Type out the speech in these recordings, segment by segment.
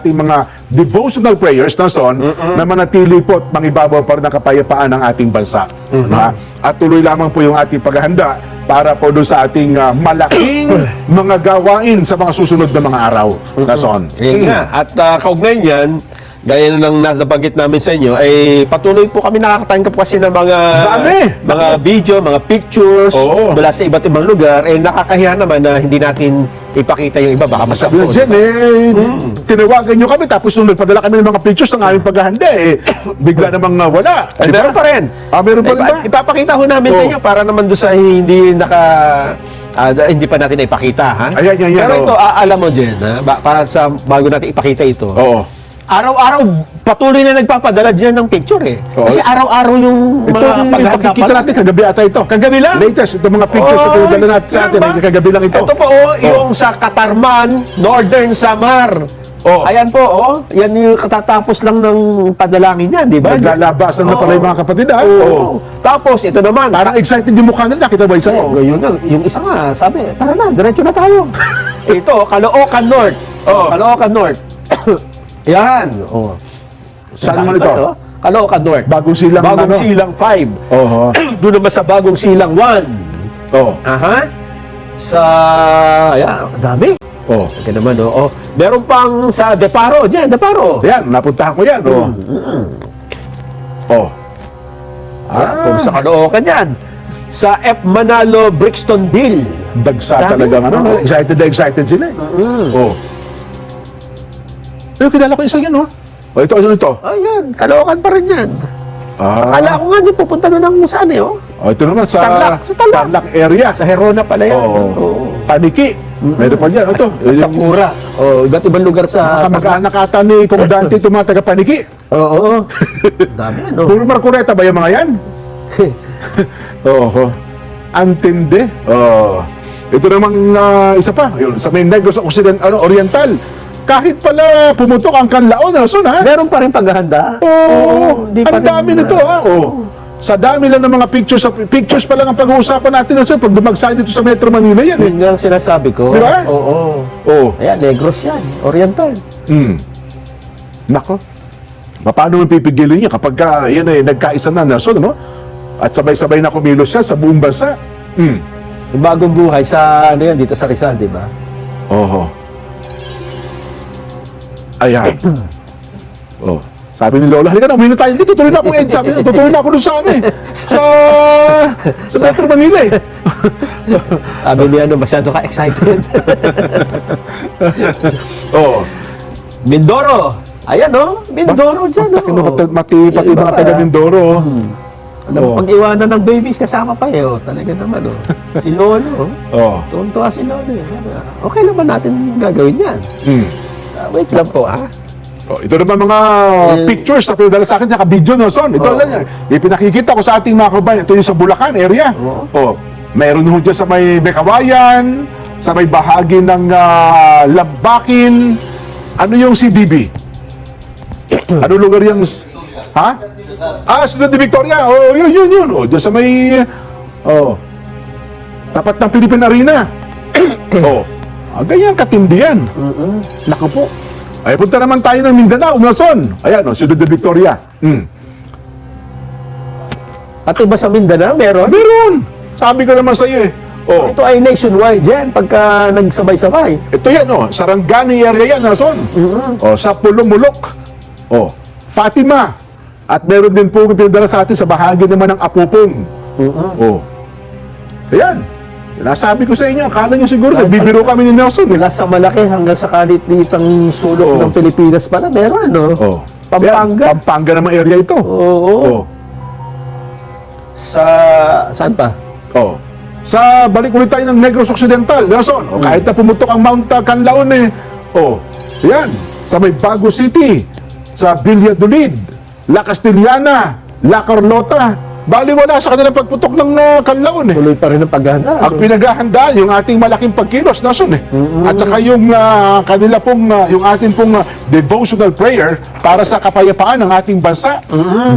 ating mga devotional prayers na son na manatili po at mangibabaw pa rin ang kapayapaan ng ating bansa. Na? At tuloy lamang po yung ating paghahanda para po doon sa ating ah, malaking mga gawain sa mga susunod na mga araw na son. Yun nga. At uh, kaugnay niyan, gaya na lang nabanggit namin sa inyo, ay patuloy po kami nakakatanggap kasi ng mga Dami! mga video, mga pictures Oo. mula sa iba't ibang lugar. Eh nakakahiya naman na hindi natin ipakita yung iba. Baka Sabi na masabot. Jen, eh, tinawagan nyo kami tapos nung nagpadala kami ng mga pictures ng aming paghahanda, eh, bigla namang ah, wala. Eh, Di ba? meron pa rin. Ah, meron pa rin Ipa- ba? Ipapakita ho namin sa Oo. inyo para naman doon sa hindi naka ah, hindi pa natin ipakita ha. Ayan, yan, yan, Pero oo. ito ah, alam mo Jen, ha? Ba- para sa bago natin ipakita ito. Oo. Araw-araw patuloy na nagpapadala diyan ng picture eh. Kasi araw-araw yung mga paghahanda pakikita natin kagabi ata ito. Kagabi lang. Latest, ito mga pictures na pinadala natin sa atin. ba? eh, Kagabi lang ito. Ito po oh, yung sa Katarman, Northern Samar. Oh. Ayan po, oh. Yan yung katatapos lang ng padalangin niyan, di ba? Naglalabasan na pala yung mga kapatid. ah. Oo. Oo. Tapos, ito naman. Parang excited yung mukha nila. Kita ba isa? Oo, yun na. Yung isa nga, sabi, tara na, diretso na tayo. ito, Caloocan North. Oo. Caloocan North. Yan. Oh. Saan naman ito? Caloocan North. Bagong silang Bagong ano? silang 5. Oo. Doon naman sa bagong silang 1. Oo. Aha. Sa, ayan, dami. Oo. Ito naman, oh. oh. Meron pang sa Deparo, dyan, Deparo. Yan, napuntahan ko yan. Oo. Oo. Ah, kung sa Caloocan yan. Sa F. Manalo, Brixtonville. Dagsa Dami. talagang ano. Excited na excited sila. eh. Oo. Pero kilala ko isa yan, no? O, ito, ano ito? Ayan, Caloocan pa rin yan. Ah. Akala ko nga din pupunta na ng saan eh, oh. O, ito naman sa Tarlac, sa Tarlac. area. Sa Herona pala yan. Oo. Oo. Paniki. Meron pa dyan. Ito. At sa Pura. Oh, iba't ibang lugar sa... Kamag-anak ata ni Komandante itong mga taga-paniki. Oo. oo. Dami, ano. Puro markureta ba yung mga yan? Oo. Antindi. Oo. Ito namang ah, isa pa, yun, sa may Negros Occident, ano, Oriental. Kahit pala pumutok ang kanlaon, Nelson, ha? Meron pa rin paghahanda. Oo. hindi pa ang dami nito, ha? Oo. Sa dami lang ng mga pictures, pictures pa lang ang pag-uusapan natin, Nelson, pag dumagsa dito sa Metro Manila yan, eh. Yun nga ang sinasabi ko. Di ba? Oo. Oo. Ayan, Negros yan. Oriental. Mm. Nako. Paano mo pipigilin niya kapag ka, yan eh, nagkaisa na, Nelson, ano? At sabay-sabay na kumilos siya sa buong bansa. Mm. Yung bagong buhay sa, ano yan, dito sa Rizal, di ba? Oho. Ayan. oh. Sabi ni Lola, halika na, uminom tayo. Hindi, tutuloy na ako, Ed. Sabi niya, tutuloy na ako doon sa ano eh. Sa, sa Metro Manila eh. Sabi niya, ano, masyado ka excited. Oo. Mindoro. Ayan, no? Mindoro dyan, no? Pati, pati, pati, pati iba mga taga Mindoro. oh. Alam mo, Oo. pag-iwanan ng babies, kasama pa eh, oh. Talaga naman, oh. Si Lolo, oh. Oo. Tuwan-tuwa si Lolo, eh. Okay naman natin gagawin yan. Mm. Ah, wait lang po, ah. Oh, ito naman mga pictures na pinadala sa akin, saka video no, son. Ito Oo. lang yan. Ipinakikita ko sa ating mga kabayan. Ito yung sa Bulacan area. Oo. Oh, meron ho dyan sa may Bekawayan, sa may bahagi ng ah, Lambakin. Ano yung CDB? ano lugar yung... Ha? Ah, Ciudad de Victoria. Oh, yun, yun, yun. Oh, dyan sa may... Oh. Tapat ng Philippine Arena. oh. Ah, ganyan katindi yan. Naku po. Ay, punta naman tayo ng Mindanao, Nelson. Ayan, oh, Ciudad de Victoria. Hmm. Pati ba sa Mindanao, meron? Meron! Sabi ko naman sa iyo eh. Oh, Ito ay nationwide yan, pagka nagsabay-sabay. ito yan, oh. Sarangani area yan, Nelson. Oh, sa Pulumulok. Oh, Fatima. At meron din po pinadala sa atin sa bahagi naman ng Apupong. Oh. Ayan. Nasabi ko sa inyo, akala nyo siguro, nagbibiro kami ni Nelson. Eh. Mula sa malaki hanggang sa kalit-litang sulok Oo. ng Pilipinas pala, meron, no? Oh. Pampanga. Pampanga naman area ito. Oo. Oh. Sa, saan pa? Oh. Sa balik ulit tayo ng Negros Occidental, Nelson. O, kahit na pumutok ang Mount uh, Canlaon eh. Oh. Yan. Sa may Bago City, sa Valladolid, La Castellana, La Carlota. Bali wala sa kanilang pagputok ng uh, Canlaon eh. Tuloy pa rin ang paghahanda. Ang pinaghahandaan yung ating malaking pagkilos, Nelson eh. At saka yung ah, kanila pong, ah, yung ating pong ah, devotional prayer para sa kapayapaan ng ating bansa.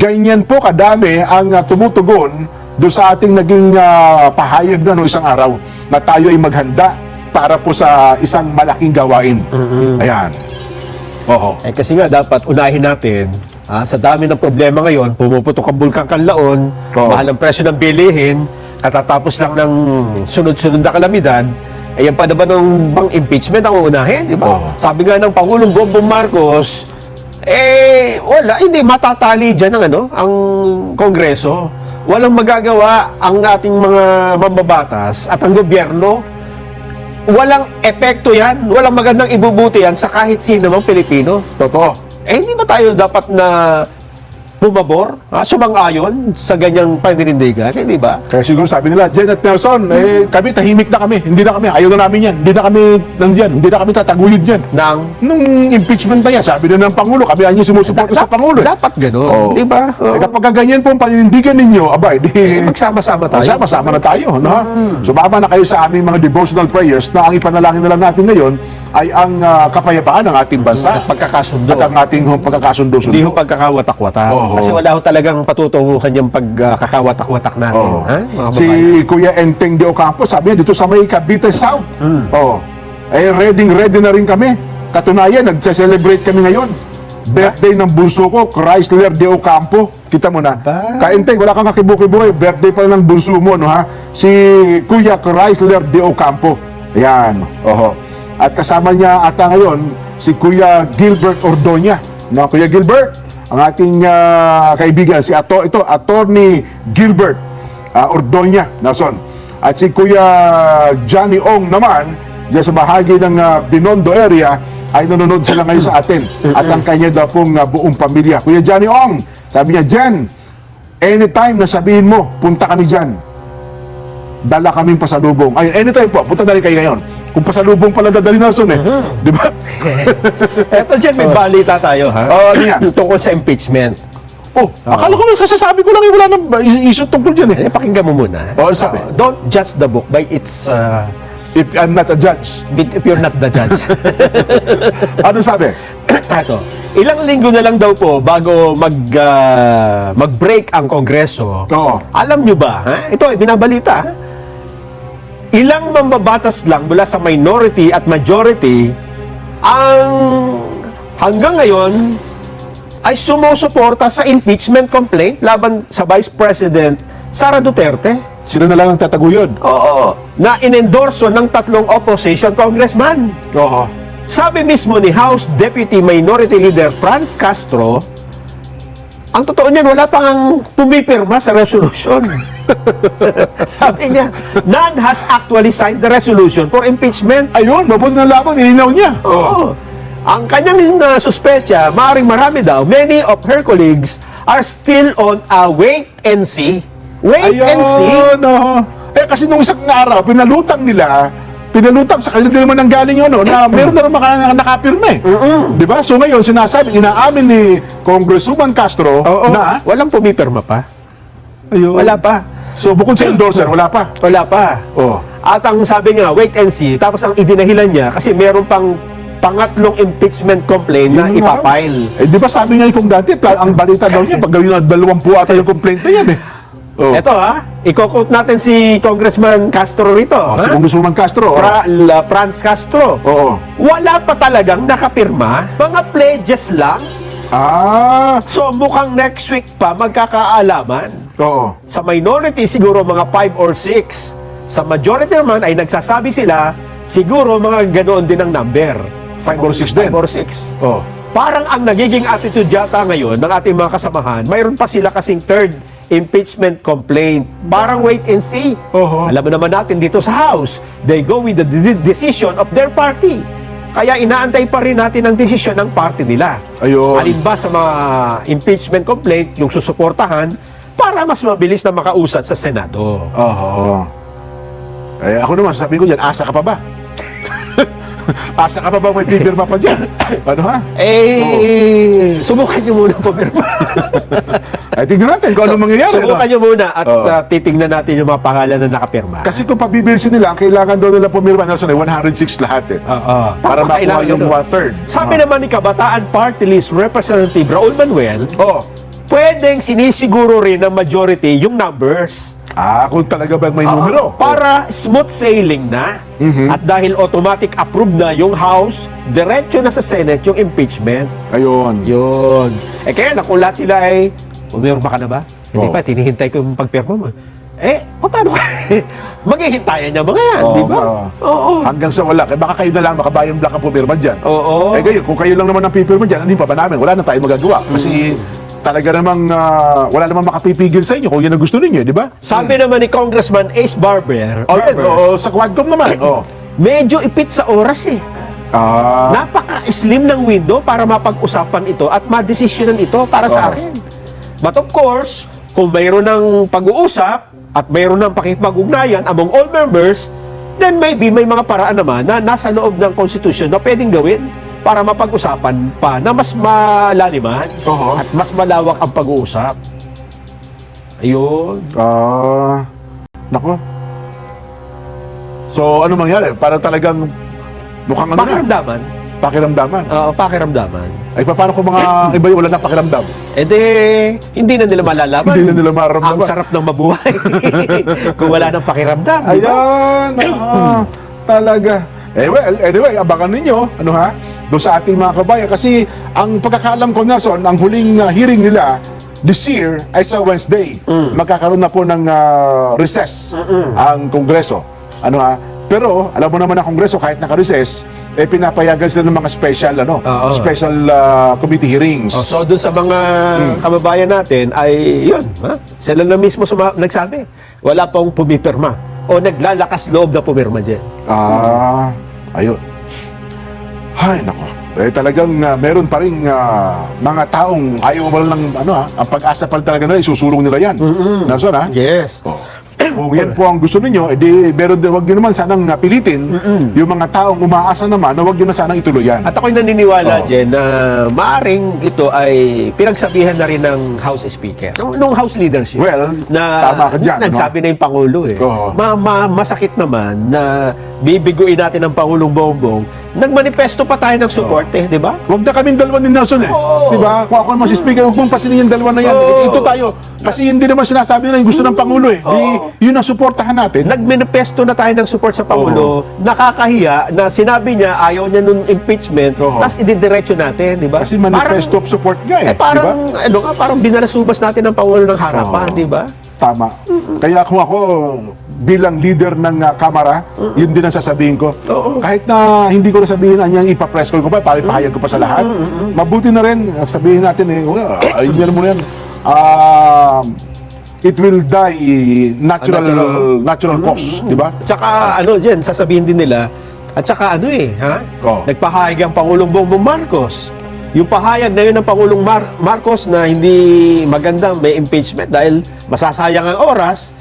Ganyan po kadami ang ah, tumutugon doon sa ating naging ah, pahayag na no isang araw na tayo ay maghanda para po sa isang malaking gawain. Ayan. Oo. Eh kasi nga dapat unahin natin, ah, sa dami ng problema ngayon, pumuputok ang bulkang kanlaon, Oo. mahal ang presyo ng bilihin, katatapos lang ng sunod-sunod na kalamidad, eh yan pa naman ng bang impeachment ang uunahin, di ba? Oo. Sabi nga ng Pangulong Bongbong Marcos, eh wala, hindi matatali dyan ang ano, ang Kongreso. Walang magagawa ang ating mga mambabatas at ang gobyerno walang epekto yan, walang magandang ibubuti yan sa kahit sino mang Pilipino. Totoo. Eh, hindi ba tayo dapat na bumabor, ha? sumang-ayon sa ganyang paninindigan, hindi ba? Kaya siguro sabi nila, Jen at Nelson, eh, kami tahimik na kami. Hindi na kami, ayaw na namin yan. Hindi na kami nandiyan. Hindi na kami tataguyod yan. Nang Nung impeachment na yan, sabi na ng Pangulo, kami ang sumusuporta sa Pangulo. eh. Dapat gano'n, Oo. di ba? Oo. Eh, kapag ganyan po ang paninindigan ninyo, abay, di, Eh, magsama-sama tayo. Sama-sama na tayo, no? Sumama na kayo sa aming mga devotional prayers na ang ipanalangin na lang natin ngayon ay ang ah, kapayapaan ng ating bansa At pagkakasundo. at ang ating hong pagkakasundo-sundo. Hindi ho pagkakawatak-watak. Oo. Kasi wala ho talagang patutunguhan yung pagkakawatak-watak natin. Oo. Ha? Mga Si. Kuya Enteng de Ocampo, sabi niya dito sa may Cavite South. Oh. Eh ready ready na rin kami. Katunayan, nagse-celebrate kami ngayon. Birthday ng bunso ko, Chrysler de Ocampo. Kita mo na. Ka Enteng, wala kang kakibukibo eh. Birthday pa ng bunso mo, no ha? Si Kuya Chrysler de Ocampo. Ayan. Oho. At kasama niya ata ngayon si Kuya Gilbert Ordoña. No, Kuya Gilbert, ang ating ah, kaibigan si Ato ito Attorney Gilbert ah, Ordoña Nelson. At si Kuya Johnny Ong naman diyan sa bahagi ng ah, Binondo area ay nanonood sila ngayon sa atin at ang kanya daw pong ah, buong pamilya. Kuya Johnny Ong, sabi niya, Jen, anytime na sabihin mo, punta kami dyan dala kaming pasalubong. Ay, anytime po, punta na rin kayo ngayon. Kung pasalubong pala dadali Nelson eh. Di ba? Eto dyan, may balita tayo, ha? Oo, ano yan? Tungkol sa impeachment. Oh, akala ko kasasabi ko lang eh, wala nang issue tungkol dyan eh. Eh, pakinggan mo muna. Oo, sabi. Uh, don't judge the book by its... Uh, If I'm not a judge. if you're not the judge. Ano sabi? Ito, ilang linggo na lang daw po bago mag, ah, mag-break ang Kongreso. Oo. Alam nyo ba, ha? ito ay binabalita, ha? Ilang mambabatas lang mula sa minority at majority ang hanggang ngayon ay sumusuporta sa impeachment complaint laban sa Vice President Sara Duterte. Sila na lang ang tataguyod. Oo, na inendorso ng tatlong opposition congressman. Oo. Sabi mismo ni House Deputy Minority Leader Franz Castro, ang totoo niyan, wala pang ang pumipirma sa resolution. Sabi niya, none has actually signed the resolution for impeachment. Ayun, mabuti na lamang, nilinaw niya. Oo. Ang kanyang uh, suspecha, maaaring marami daw, many of her colleagues are still on a wait and see. Wait and see. Ayun, oo. Eh, kasi nung isang araw, pinalutang nila, pinalutang sa kanila din naman ang galing yun, no, na meron na rin mga nakapirme. Di ba? So ngayon, sinasabi, inaamin ni Congresswoman Castro Oo. na, Walang pumipirma pa. ayun. Wala pa. So bukod sa endorser, wala pa. Wala pa. Oh. At ang sabi nga, wait and see. Tapos ang idinahilan niya, kasi meron pang pangatlong impeachment complaint na Yun nga. ipapile. Eh, di ba sabi nga kung dati, ang balita daw niya, pag gawin na dalawampu ata yung complaint na yan eh. Oh. Ito ha, i-quote natin si Congressman Castro rito. Oh, ha? si Congresswoman Castro. oh. Fra- la- Franz Castro. Oo. Wala pa talagang nakapirma, mga pledges lang. Ah, So mukhang next week pa magkakaalaman. oo. Sa minority siguro mga 5 or 6. Sa majority naman ay nagsasabi sila siguro mga ganoon din ang number. 5 or 6 din. 5 or 6. Oh. Parang ang nagiging attitude yata ngayon ng ating mga kasamahan, mayroon pa sila kasing third impeachment complaint. Parang wait and see. Oho. Alam mo naman natin dito sa House, they go with the de- decision of their party. Kaya inaantay pa rin natin ang desisyon ng party nila. Ayun. Alin ba sa mga impeachment complaint yung susuportahan para mas mabilis na makausad sa Senado. Oo. Eh, ako naman, sasabihin ko dyan, asa ka pa ba? asa ka pa ba may pipirma pa dyan? Ano ha? Eh, subukan nyo muna pumirma. Ay, tignan natin kung ano mangyayari. subukan no? nyo muna at Oo. uh, titingnan natin yung mga pangalan na nakapirma. Kasi kung pabibilisin nila, ang kailangan daw nila pumirma, Nelson, ay 106 lahat eh. Oo. Para Tama, makuha yung yun. one-third. Sabi naman ni Kabataan Party List Representative Raul Manuel, Oo. Pwedeng sinisiguro rin ng majority yung numbers. Ah, kung talaga bang may numero. Para smooth sailing na. Mhm. At dahil automatic approved na yung House, diretso na sa Senate yung impeachment. Ayun. Yun. Eh kaya lang, kung lahat sila ay, umirma ka na ba? Hindi Oo. pa, tinihintay ko yung pagpirma mo. Eh, paano ka? Maghihintayan niya mga yan, Oo, di ba? oo. Oo. Hanggang sa wala. Kaya baka kayo na lang, baka bayan black ang pumirma dyan. Oo. Eh kayo, kung kayo lang naman ang pipirma dyan, hindi pa ba namin? Wala na tayong magagawa. Kasi talaga namang ah, wala namang makapipigil sa inyo kung yan ang gusto ninyo, di ba? Sabi naman ni Congressman Ace Barber, O yan, Barbers, oo, sa Quadcom naman. Oh. medyo ipit sa oras eh. Ah, Napaka-slim ng window para mapag-usapan ito at madesisyonan ito para sa Oo. akin. But of course, kung mayroon ng pag-uusap at mayroon ng pakipag-ugnayan among all members, then maybe may mga paraan naman na nasa loob ng Constitution na pwedeng gawin para mapag-usapan pa na mas malaliman Oo. at mas malawak ang pag-uusap. Ayun. ah, nako. So, ano mangyari? Para talagang mukhang ano na, Pakiramdaman. pakiramdaman. Oo, pakiramdaman. Ay, paano kung mga iba yung wala na pakiramdam? E de, hindi na nila malalaman. Hindi na nila mararamdaman. Ang sarap ng mabuhay. Kung wala nang pakiramdam. di ba? Ayan, ah, talaga. Eh, well, anyway, abangan ninyo, ano ha, doon sa ating mga kabayan. Kasi ang pagkakalam ko, Nelson, ang huling ah, hearing nila this year ay sa Wednesday. Magkakaroon na po ng ah, recess ang Kongreso. Ano ha? Pero, alam mo naman ang Kongreso, kahit naka-recess, eh, pinapayagan sila ng mga special, ano, Oo. special ah, committee hearings. Oh, so doon sa mga Hmm. kababayan natin ay yun, ha? Sila na mismo suma- nagsabi. Wala pong pumipirma o naglalakas loob na pumirma dyan. Ah, ayun. Ay, nako. Eh, talagang ah, meron pa rin ah, mga taong ayaw lang ano ha, ang pag-asa pa talaga nila, isusulong nila yan. Nelson ha? Yes. Oh. Kung yan po ang gusto ninyo, edi meron din, wag nyo naman sanang ah, pilitin yung mga taong umaasa naman na wag nyo na sanang ituloy yan. At ako'y naniniwala, Oo. Jen, na maaring ito ay pinagsabihan na rin ng House Speaker. Nung, nung House leadership. Well, na tama ka dyan, nagsabi na yung Pangulo eh. Oo. Ma, ma- masakit naman na bibiguin natin ng Pangulong Bongbong. Nagmanifesto pa tayo ng support eh, di ba? Huwag na kaming dalawa ni Nelson eh. Oo. Di ba? Kung ako naman si Speaker, huwag mong pasinin yung dalawa na yan. Oo. Ito tayo. Kasi hindi naman sinasabi nila yung gusto ng Pangulo eh. Di, yun ang suportahan natin. Nagmanifesto na tayo ng support sa Pangulo. Nakakahiya na sinabi niya ayaw niya nung impeachment, Oo. tapos ididiretso natin, di ba? Kasi manifesto of support Parang, eh, eh. parang, ano ka, parang binalasubas natin ng Pangulo ng harapan, Oo. di ba? Tama. Kaya kung ako bilang leader ng uh, kamara, yun din ang sasabihin ko. Oo. Kahit na hindi ko na sabihin anyang ipapress call ko pa, para ipahayag ko pa sa lahat. Mabuti na rin, sabihin natin eh, well, ayun mo na yan, um, it will die natural natural. natural cause, di ba? At saka, ano dyan, sasabihin din nila, at saka ano eh, ha? Oo. Nagpahayag ang Pangulong Bongbong Marcos. Yung pahayag na yun ng Pangulong Mar- Marcos na hindi maganda may impeachment dahil masasayang ang oras.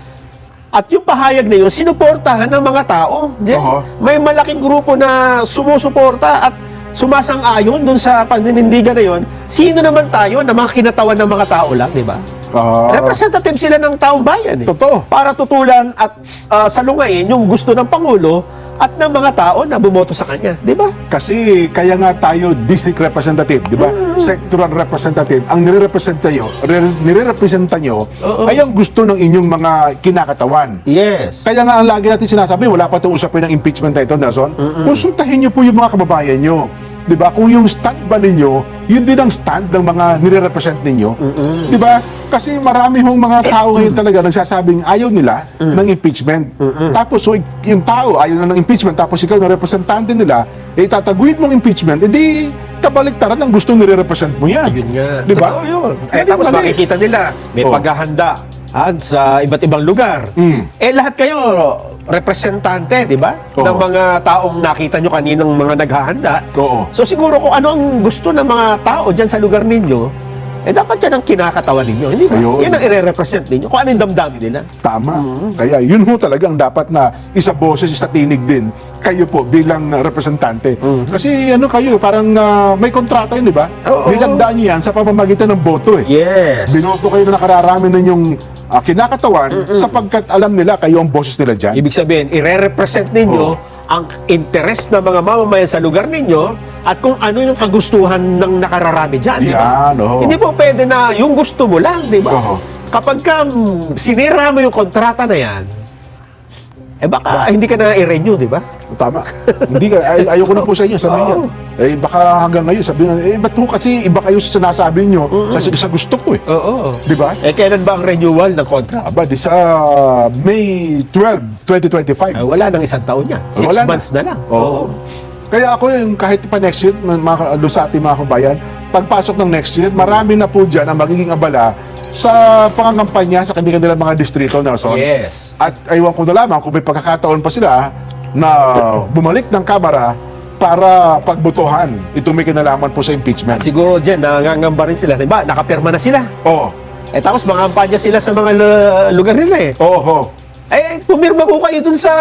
At yung pahayag na yun, sinuportahan ng mga tao. Oo. May malaking grupo na sumusuporta at sumasang-ayon dun sa paninindigan na yun. Sino naman tayo na mga kinatawan ng mga tao lang, di ba? Ah, Representative sila ng taong bayan. Eh. Totoo. Para tutulan at ah, salungain yung gusto ng Pangulo at ng mga tao na bumoto sa kanya. Di ba? Kasi kaya nga tayo district representative, di ba? Sectoral representative. Ang nire-represent nyo, re- nire-representa nyo Oo. ay ang gusto ng inyong mga kinakatawan. Yes. Kaya nga ang lagi natin sinasabi, wala pa itong usapin ng impeachment na ito, Nelson. Konsultahin nyo po yung mga kababayan nyo. Di ba? Kung yung stand ba ninyo, yun din ang stand ng mga nire-represent ninyo. Di ba? Kasi marami hong mga tao ngayon talaga nagsasabing ayaw nila ng impeachment. Tapos so, yung tao ayaw na ng impeachment, tapos ikaw na representante nila, eh tataguin mong impeachment, edi kabaliktaran ang gusto nire-represent mo yan. Yun nga. Di ba? Totoo yun. Eh, tapos mali. makikita nila, may Oh. paghahanda ah, sa iba't ibang lugar. Mm. Eh, lahat kayo, representante, di ba? Oo. Ng mga taong nakita nyo kaninang mga naghahanda. Oo. So, siguro kung ano ang gusto ng mga tao dyan sa lugar ninyo, eh, dapat yan ang kinakatawan ninyo. Hindi ba? Ayun. Yan ang ire-represent ninyo. Kung ano yung damdamin nila. Tama. Kaya yun ho talagang dapat na isa boses, isa tinig din kayo po bilang uh, representante. Kasi ano kayo, parang uh, may kontrata yun, di ba? Oo. Nilagdaan niyo yan sa pamamagitan ng boto eh. Yes. Binoto kayo na nakararami ninyong uh, kinakatawan sapagkat alam nila kayo ang boses nila dyan. Ibig sabihin, ire-represent ninyo ang interes ng mga mamamayan sa lugar ninyo at kung ano yung kagustuhan ng nakararami dyan. di ba? Oo. Hindi po pwede na yung gusto mo lang, di ba? Oo. Kapag ka mm, sinira mo yung kontrata na yan, eh baka hindi ka na i-renew, di ba? Tama. Hindi ka, ay, ayoko na po sa inyo, sabihin Oo. niyo. Eh, baka hanggang ngayon, sabihin nga, eh, ba't po kasi iba kayo sa sinasabi niyo sa, sa gusto ko eh. Oo. Di ba? Eh, kailan ba ang renewal ng contract? Aba, di sa May 12, 2025. Eh, wala nang isang taon yan. Six Wala na. months na, lang. Oo. Kaya ako yung kahit pa next year, mga, mga, doon sa ating mga kabayan, pagpasok ng next year, marami na po dyan ang magiging abala sa pangangampanya sa kanilang mga distrito, Nelson. Yes. At aywan ko na lamang kung may pagkakataon pa sila na bumalik ng kamera para pagbutuhan itong may kinalaman po sa impeachment. Siguro dyan, nangangamba rin sila. Diba, nakapirma na sila. Oo. Eh tapos mangampanya sila sa mga lu- lugar nila eh. Oo. oo. Eh, pumirma po kayo dun sa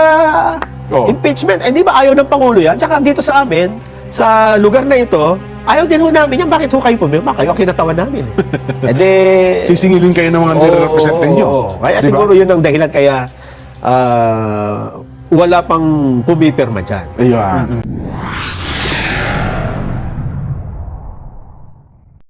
Oo. impeachment. Eh, di ba ayaw ng Pangulo yan? Tsaka dito sa amin, sa lugar na ito, ayaw din ho namin yan. Bakit ho kayo pumirma? Kayo ang kinatawan namin. eh di... Sisingilin kayo ng mga nire-represent ninyo. Kaya Di ba? siguro yun ang dahilan kaya ah, wala pang pumipirma dyan. Ayun.